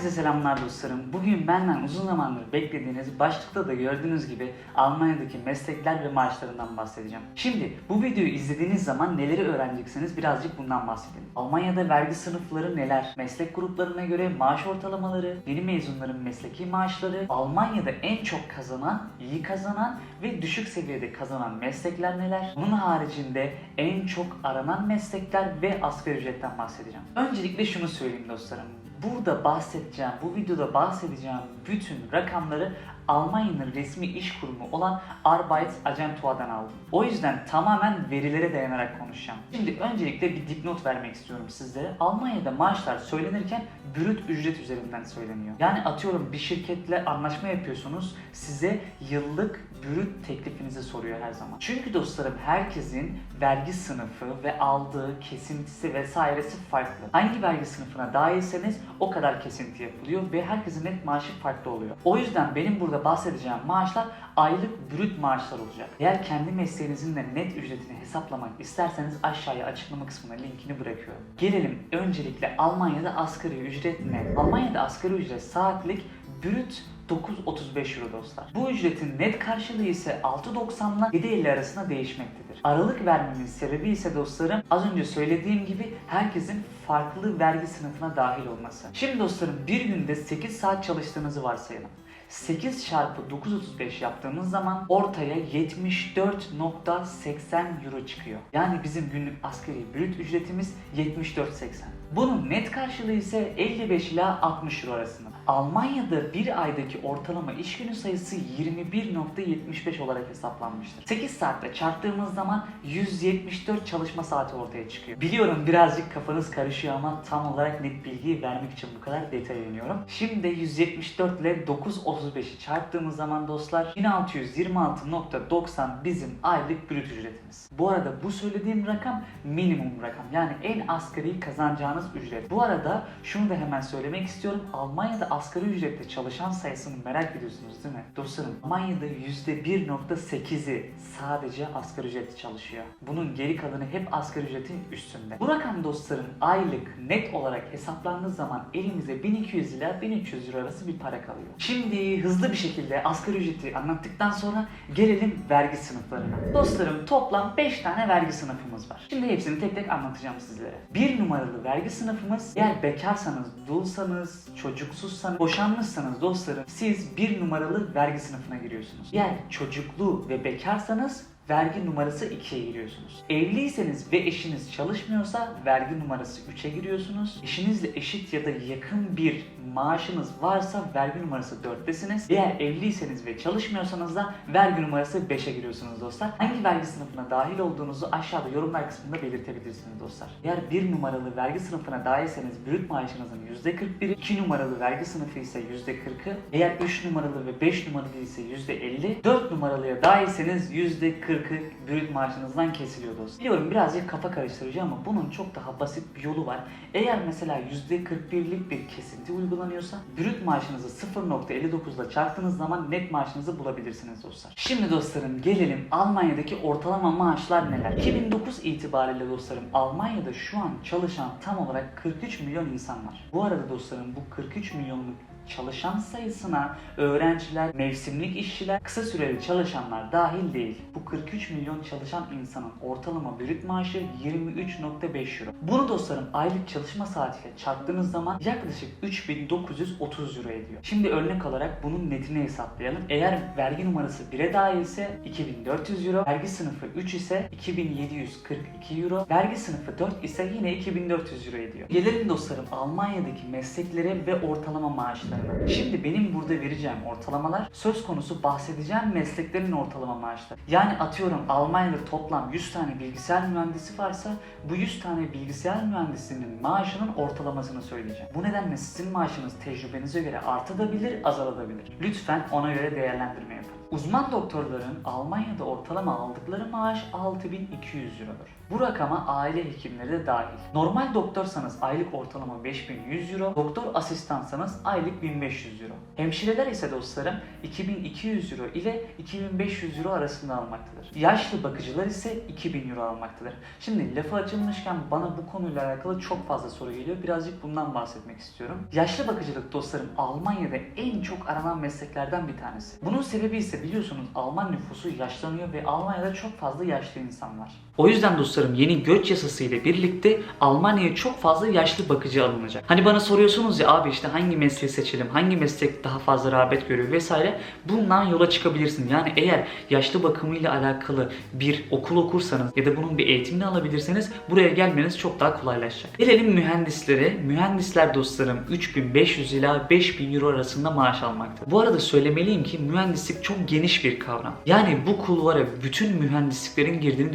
Herkese selamlar dostlarım. Bugün benden uzun zamandır beklediğiniz, başlıkta da gördüğünüz gibi Almanya'daki meslekler ve maaşlarından bahsedeceğim. Şimdi bu videoyu izlediğiniz zaman neleri öğreneceksiniz birazcık bundan bahsedelim. Almanya'da vergi sınıfları neler? Meslek gruplarına göre maaş ortalamaları, yeni mezunların mesleki maaşları, Almanya'da en çok kazanan, iyi kazanan ve düşük seviyede kazanan meslekler neler? Bunun haricinde en çok aranan meslekler ve asgari ücretten bahsedeceğim. Öncelikle şunu söyleyeyim dostlarım. Burada bahsedeceğim, bu videoda bahsedeceğim bütün rakamları Almanya'nın resmi iş kurumu olan Arbeitsagentur'dan aldım. O yüzden tamamen verilere dayanarak konuşacağım. Şimdi öncelikle bir dipnot vermek istiyorum sizlere. Almanya'da maaşlar söylenirken brüt ücret üzerinden söyleniyor. Yani atıyorum bir şirketle anlaşma yapıyorsunuz, size yıllık brüt teklifinizi soruyor her zaman. Çünkü dostlarım herkesin vergi sınıfı ve aldığı kesintisi vesairesi farklı. Hangi vergi sınıfına dahilseniz o kadar kesinti yapılıyor ve herkesin net maaşı farklı oluyor. O yüzden benim burada bahsedeceğim maaşlar aylık brüt maaşlar olacak. Eğer kendi mesleğinizin de net ücretini hesaplamak isterseniz aşağıya açıklama kısmına linkini bırakıyorum. Gelelim öncelikle Almanya'da asgari ücret ne? Almanya'da asgari ücret saatlik brüt 9.35 euro dostlar. Bu ücretin net karşılığı ise 6.90 ile 7.50 arasında değişmektedir. Aralık vermemin sebebi ise dostlarım az önce söylediğim gibi herkesin farklı vergi sınıfına dahil olması. Şimdi dostlarım bir günde 8 saat çalıştığınızı varsayalım. 8 çarpı 9.35 yaptığımız zaman ortaya 74.80 euro çıkıyor. Yani bizim günlük asgari brüt ücretimiz 74.80. Bunun net karşılığı ise 55 ila 60 euro arasında. Almanya'da bir aydaki ortalama iş günü sayısı 21.75 olarak hesaplanmıştır. 8 saatte çarptığımız zaman 174 çalışma saati ortaya çıkıyor. Biliyorum birazcık kafanız karışıyor ama tam olarak net bilgiyi vermek için bu kadar iniyorum. Şimdi 174 ile 9.35'i çarptığımız zaman dostlar 1626.90 bizim aylık brüt ücretimiz. Bu arada bu söylediğim rakam minimum rakam. Yani en asgari kazanacağınız ücret. Bu arada şunu da hemen söylemek istiyorum. Almanya'da asgari ücretle çalışan sayısını merak ediyorsunuz değil mi? Dostlarım Almanya'da %1.8'i sadece asgari ücretli çalışıyor. Bunun geri kalanı hep asgari ücretin üstünde. Bu rakam dostlarım aylık net olarak hesaplandığı zaman elimize 1200 ila 1300 euro arası bir para kalıyor. Şimdi hızlı bir şekilde asgari ücreti anlattıktan sonra gelelim vergi sınıflarına. Dostlarım toplam 5 tane vergi sınıfımız var. Şimdi hepsini tek tek anlatacağım sizlere. Bir numaralı vergi sınıfımız eğer bekarsanız, dulsanız, çocuksuzsanız, boşanmışsanız dostlarım siz bir numaralı vergi sınıfına giriyorsunuz. Eğer çocuklu ve bekarsanız vergi numarası 2'ye giriyorsunuz. Evliyseniz ve eşiniz çalışmıyorsa vergi numarası 3'e giriyorsunuz. Eşinizle eşit ya da yakın bir maaşınız varsa vergi numarası 4'tesiniz. Eğer evliyseniz ve çalışmıyorsanız da vergi numarası 5'e giriyorsunuz dostlar. Hangi vergi sınıfına dahil olduğunuzu aşağıda yorumlar kısmında belirtebilirsiniz dostlar. Eğer bir numaralı vergi sınıfına dahilseniz brüt maaşınızın %41'i, 2 numaralı vergi sınıfı ise %40'ı, eğer 3 numaralı ve 5 numaralı ise %50, 4 numaralıya dahilseniz %40'ı brüt maaşınızdan kesiliyor dostlar. Biliyorum birazcık kafa karıştırıcı ama bunun çok daha basit bir yolu var. Eğer mesela %41'lik bir kesinti uygulanıyorsa brüt maaşınızı 0.59 ile çarptığınız zaman net maaşınızı bulabilirsiniz dostlar. Şimdi dostlarım gelelim Almanya'daki ortalama maaşlar neler? 2009 itibariyle dostlarım Almanya'da şu an çalışan tam olarak 43 milyon insan var. Bu arada dostlarım bu 43 milyonluk çalışan sayısına öğrenciler, mevsimlik işçiler, kısa süreli çalışanlar dahil değil. Bu 43 milyon çalışan insanın ortalama brüt maaşı 23.5 euro. Bunu dostlarım aylık çalışma saatiyle çarptığınız zaman yaklaşık 3930 euro ediyor. Şimdi örnek olarak bunun netini hesaplayalım. Eğer vergi numarası 1'e dahilse 2400 euro, vergi sınıfı 3 ise 2742 euro, vergi sınıfı 4 ise yine 2400 euro ediyor. Gelelim dostlarım Almanya'daki mesleklere ve ortalama maaşlarına. Şimdi benim burada vereceğim ortalamalar söz konusu bahsedeceğim mesleklerin ortalama maaşları. Yani atıyorum Almanya'da toplam 100 tane bilgisayar mühendisi varsa bu 100 tane bilgisayar mühendisinin maaşının ortalamasını söyleyeceğim. Bu nedenle sizin maaşınız tecrübenize göre artabilir, azalabilir. Lütfen ona göre değerlendirme yapın. Uzman doktorların Almanya'da ortalama aldıkları maaş 6200 Euro'dur. Bu rakama aile hekimleri de dahil. Normal doktorsanız aylık ortalama 5100 Euro, doktor asistansanız aylık 1500 Euro. Hemşireler ise dostlarım 2200 Euro ile 2500 Euro arasında almaktadır. Yaşlı bakıcılar ise 2000 Euro almaktadır. Şimdi lafı açılmışken bana bu konuyla alakalı çok fazla soru geliyor. Birazcık bundan bahsetmek istiyorum. Yaşlı bakıcılık dostlarım Almanya'da en çok aranan mesleklerden bir tanesi. Bunun sebebi ise biliyorsunuz Alman nüfusu yaşlanıyor ve Almanya'da çok fazla yaşlı insan var. O yüzden dostlarım yeni göç yasası ile birlikte Almanya'ya çok fazla yaşlı bakıcı alınacak. Hani bana soruyorsunuz ya abi işte hangi mesleği seçelim, hangi meslek daha fazla rağbet görüyor vesaire. Bundan yola çıkabilirsin. Yani eğer yaşlı bakımıyla alakalı bir okul okursanız ya da bunun bir eğitimini alabilirseniz buraya gelmeniz çok daha kolaylaşacak. Gelelim mühendislere. Mühendisler dostlarım 3500 ila 5000 euro arasında maaş almakta. Bu arada söylemeliyim ki mühendislik çok geniş bir kavram. Yani bu kulvara bütün mühendisliklerin girdiğini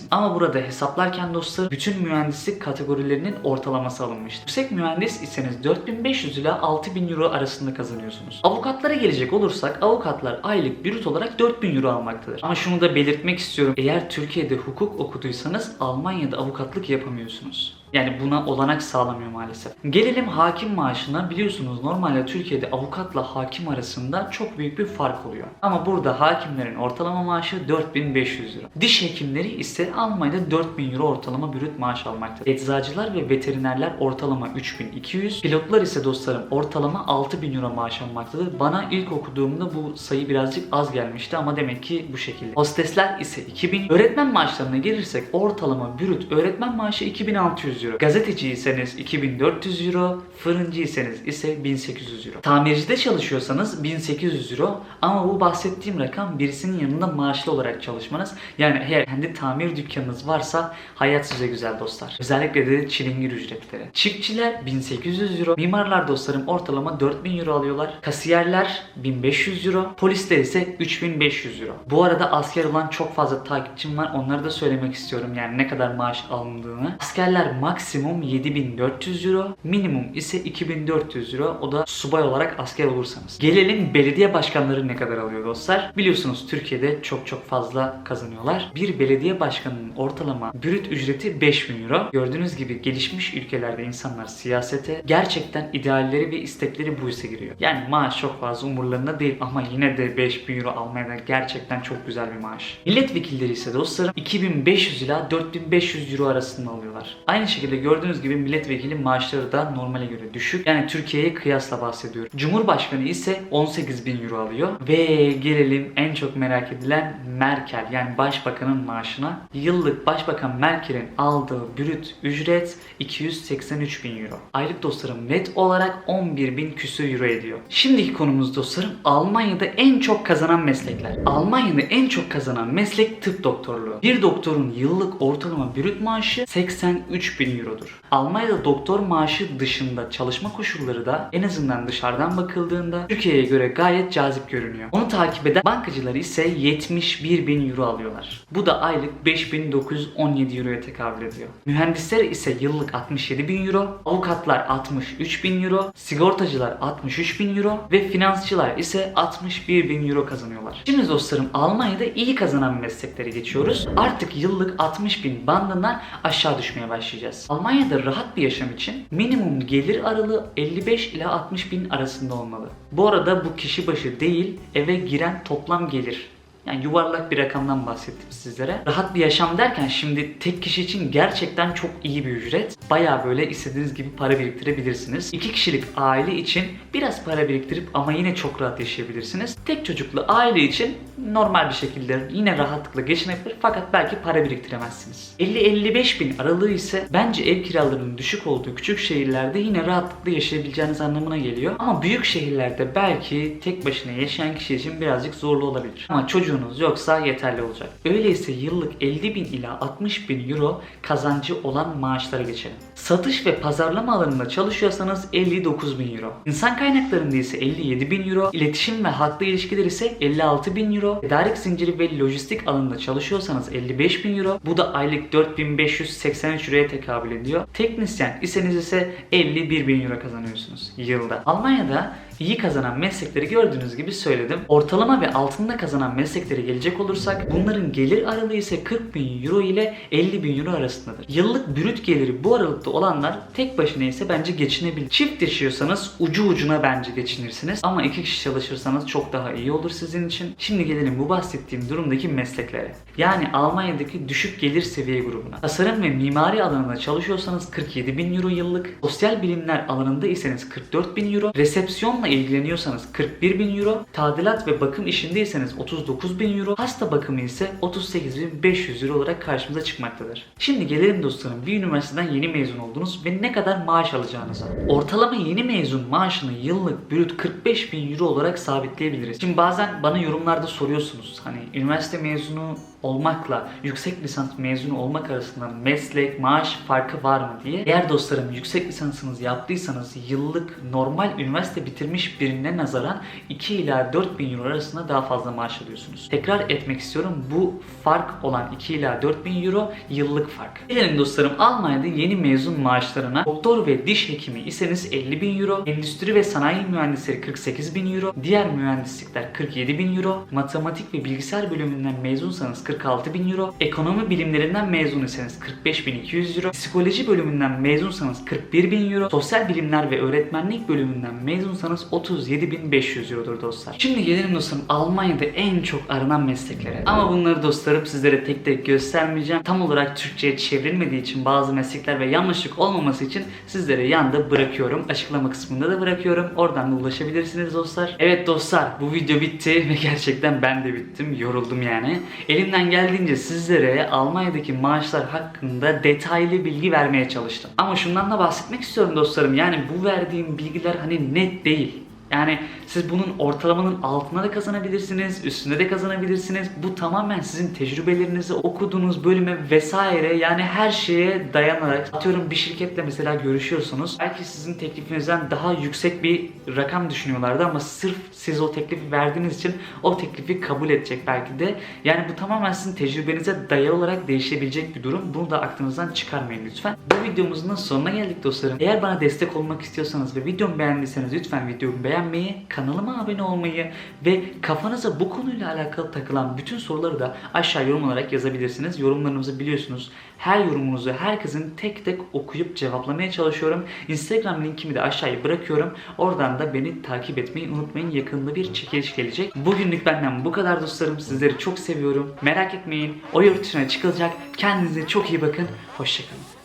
düşünebilirsin. Ama burada hesaplarken dostlar bütün mühendislik kategorilerinin ortalaması alınmıştır. Yüksek mühendis iseniz 4500 ila 6000 euro arasında kazanıyorsunuz. Avukatlara gelecek olursak avukatlar aylık brüt olarak 4000 euro almaktadır. Ama şunu da belirtmek istiyorum. Eğer Türkiye'de hukuk okuduysanız Almanya'da avukatlık yapamıyorsunuz. Yani buna olanak sağlamıyor maalesef. Gelelim hakim maaşına. Biliyorsunuz normalde Türkiye'de avukatla hakim arasında çok büyük bir fark oluyor. Ama burada hakimlerin ortalama maaşı 4500 lira. Diş hekimleri ise Almanya'da 4000 euro ortalama brüt maaş almaktadır. Eczacılar ve veterinerler ortalama 3200. Pilotlar ise dostlarım ortalama 6000 euro maaş almaktadır. Bana ilk okuduğumda bu sayı birazcık az gelmişti ama demek ki bu şekilde. Hostesler ise 2000. Öğretmen maaşlarına gelirsek ortalama brüt öğretmen maaşı 2600 euro. Gazeteciyseniz 2400 euro, fırıncıysanız ise 1800 euro. Tamircide çalışıyorsanız 1800 euro ama bu bahsettiğim rakam birisinin yanında maaşlı olarak çalışmanız. Yani eğer kendi tamir dükkanınız varsa hayat size güzel dostlar. Özellikle de çilingir ücretleri. Çiftçiler 1800 euro, mimarlar dostlarım ortalama 4000 euro alıyorlar. Kasiyerler 1500 euro, polisler ise 3500 euro. Bu arada asker olan çok fazla takipçim var. Onları da söylemek istiyorum yani ne kadar maaş alındığını. Askerler maksimum 7400 euro, minimum ise 2400 euro. O da subay olarak asker olursanız. Gelelim belediye başkanları ne kadar alıyor dostlar? Biliyorsunuz Türkiye'de çok çok fazla kazanıyorlar. Bir belediye başkanının ortalama brüt ücreti 5000 euro. Gördüğünüz gibi gelişmiş ülkelerde insanlar siyasete gerçekten idealleri ve istekleri bu ise giriyor. Yani maaş çok fazla umurlarında değil ama yine de 5000 euro almaya da gerçekten çok güzel bir maaş. Milletvekilleri ise dostlarım 2500 ila 4500 euro arasında alıyorlar. Aynı şekilde gördüğünüz gibi milletvekili maaşları da normale göre düşük. Yani Türkiye'ye kıyasla bahsediyorum. Cumhurbaşkanı ise 18 bin euro alıyor. Ve gelelim en çok merak edilen Merkel yani başbakanın maaşına. Yıllık başbakan Merkel'in aldığı brüt ücret 283 bin euro. Aylık dostlarım net olarak 11 bin küsur euro ediyor. Şimdiki konumuz dostlarım Almanya'da en çok kazanan meslekler. Almanya'da en çok kazanan meslek tıp doktorluğu. Bir doktorun yıllık ortalama brüt maaşı 83 bin eurodur. Almanya'da doktor maaşı dışında çalışma koşulları da en azından dışarıdan bakıldığında Türkiye'ye göre gayet cazip görünüyor. Onu takip eden bankacılar ise 71 bin euro alıyorlar. Bu da aylık 5917 euroya tekabül ediyor. Mühendisler ise yıllık 67 bin euro, avukatlar 63 bin euro, sigortacılar 63 bin euro ve finansçılar ise 61 bin euro kazanıyorlar. Şimdi dostlarım Almanya'da iyi kazanan meslekleri geçiyoruz. Artık yıllık 60 bin bandından aşağı düşmeye başlayacağız. Almanya'da rahat bir yaşam için minimum gelir aralığı 55 ila 60 bin arasında olmalı. Bu arada bu kişi başı değil eve giren toplam gelir. Yani yuvarlak bir rakamdan bahsettim sizlere. Rahat bir yaşam derken şimdi tek kişi için gerçekten çok iyi bir ücret. Baya böyle istediğiniz gibi para biriktirebilirsiniz. İki kişilik aile için biraz para biriktirip ama yine çok rahat yaşayabilirsiniz. Tek çocuklu aile için normal bir şekilde yine rahatlıkla geçinebilir fakat belki para biriktiremezsiniz. 50-55 bin aralığı ise bence ev kiralarının düşük olduğu küçük şehirlerde yine rahatlıkla yaşayabileceğiniz anlamına geliyor. Ama büyük şehirlerde belki tek başına yaşayan kişi için birazcık zorlu olabilir. Ama çocuğunuz yoksa yeterli olacak. Öyleyse yıllık 50 bin ila 60 bin euro kazancı olan maaşlara geçelim. Satış ve pazarlama alanında çalışıyorsanız 59 bin euro. İnsan kaynaklarında ise 57 bin euro. İletişim ve halkla ilişkiler ise 56 bin euro. Tedarik zinciri ve lojistik alanında çalışıyorsanız 55 bin euro. Bu da aylık 4583 euroya tekabül ediyor. Teknisyen iseniz ise 51 bin euro kazanıyorsunuz yılda. Almanya'da İyi kazanan meslekleri gördüğünüz gibi söyledim. Ortalama ve altında kazanan mesleklere gelecek olursak bunların gelir aralığı ise 40 bin euro ile 50 bin euro arasındadır. Yıllık brüt geliri bu aralıkta olanlar tek başına ise bence geçinebilir. Çift yaşıyorsanız ucu ucuna bence geçinirsiniz. Ama iki kişi çalışırsanız çok daha iyi olur sizin için. Şimdi gelelim bu bahsettiğim durumdaki mesleklere. Yani Almanya'daki düşük gelir seviye grubuna. Tasarım ve mimari alanında çalışıyorsanız 47 bin euro yıllık. Sosyal bilimler alanında iseniz 44 bin euro. Resepsiyonla ilgileniyorsanız 41 bin euro. Tadilat ve bakım işindeyseniz 39 bin euro. Hasta bakımı ise 38 bin 500 euro olarak karşımıza çıkmaktadır. Şimdi gelelim dostlarım bir üniversiteden yeni mezun oldunuz ve ne kadar maaş alacağınıza. Ortalama yeni mezun maaşını yıllık brüt 45 bin euro olarak sabitleyebiliriz. Şimdi bazen bana yorumlarda soruyorsunuz hani üniversite mezunu olmakla yüksek lisans mezunu olmak arasında meslek, maaş farkı var mı diye. Eğer dostlarım yüksek lisansınızı yaptıysanız yıllık normal üniversite bitirmiş birine nazaran 2 ila 4 bin euro arasında daha fazla maaş alıyorsunuz. Tekrar etmek istiyorum bu fark olan 2 ila 4 bin euro yıllık fark. Gelelim dostlarım Almanya'da yeni mezun maaşlarına doktor ve diş hekimi iseniz 50 bin euro, endüstri ve sanayi mühendisleri 48 bin euro, diğer mühendislikler 47 bin euro, matematik ve bilgisayar bölümünden mezunsanız 46 bin euro, ekonomi bilimlerinden mezun iseniz 45 bin 200 euro, psikoloji bölümünden mezunsanız 41 bin euro, sosyal bilimler ve öğretmenlik bölümünden mezunsanız 37 bin 500 eurodur dostlar. Şimdi gelelim dostlarım Almanya'da en çok aranan mesleklere. Ama bunları dostlarım sizlere tek tek göstermeyeceğim. Tam olarak Türkçe'ye çevrilmediği için bazı meslekler ve yanlışlık olmaması için sizlere yanda bırakıyorum. Açıklama kısmında da bırakıyorum. Oradan da ulaşabilirsiniz dostlar. Evet dostlar bu video bitti ve gerçekten ben de bittim. Yoruldum yani. Elimden geldiğince sizlere Almanya'daki maaşlar hakkında detaylı bilgi vermeye çalıştım. Ama şundan da bahsetmek istiyorum dostlarım. Yani bu verdiğim bilgiler hani net değil. Yani siz bunun ortalamanın altına da kazanabilirsiniz, üstünde de kazanabilirsiniz. Bu tamamen sizin tecrübelerinizi, okuduğunuz bölüme vesaire yani her şeye dayanarak atıyorum bir şirketle mesela görüşüyorsunuz. Belki sizin teklifinizden daha yüksek bir rakam düşünüyorlardı ama sırf siz o teklifi verdiğiniz için o teklifi kabul edecek belki de. Yani bu tamamen sizin tecrübenize dayalı olarak değişebilecek bir durum. Bunu da aklınızdan çıkarmayın lütfen. Bu videomuzun sonuna geldik dostlarım. Eğer bana destek olmak istiyorsanız ve videomu beğendiyseniz lütfen videomu beğenmeyi, kanalıma abone olmayı ve kafanıza bu konuyla alakalı takılan bütün soruları da aşağı yorum olarak yazabilirsiniz. Yorumlarınızı biliyorsunuz. Her yorumunuzu herkesin tek tek okuyup cevaplamaya çalışıyorum. Instagram linkimi de aşağıya bırakıyorum. Oradan da beni takip etmeyi unutmayın. Yakında bir çekiliş gelecek. Bugünlük benden bu kadar dostlarım. Sizleri çok seviyorum. Merak etmeyin. O yurt dışına çıkılacak. Kendinize çok iyi bakın. Hoşçakalın.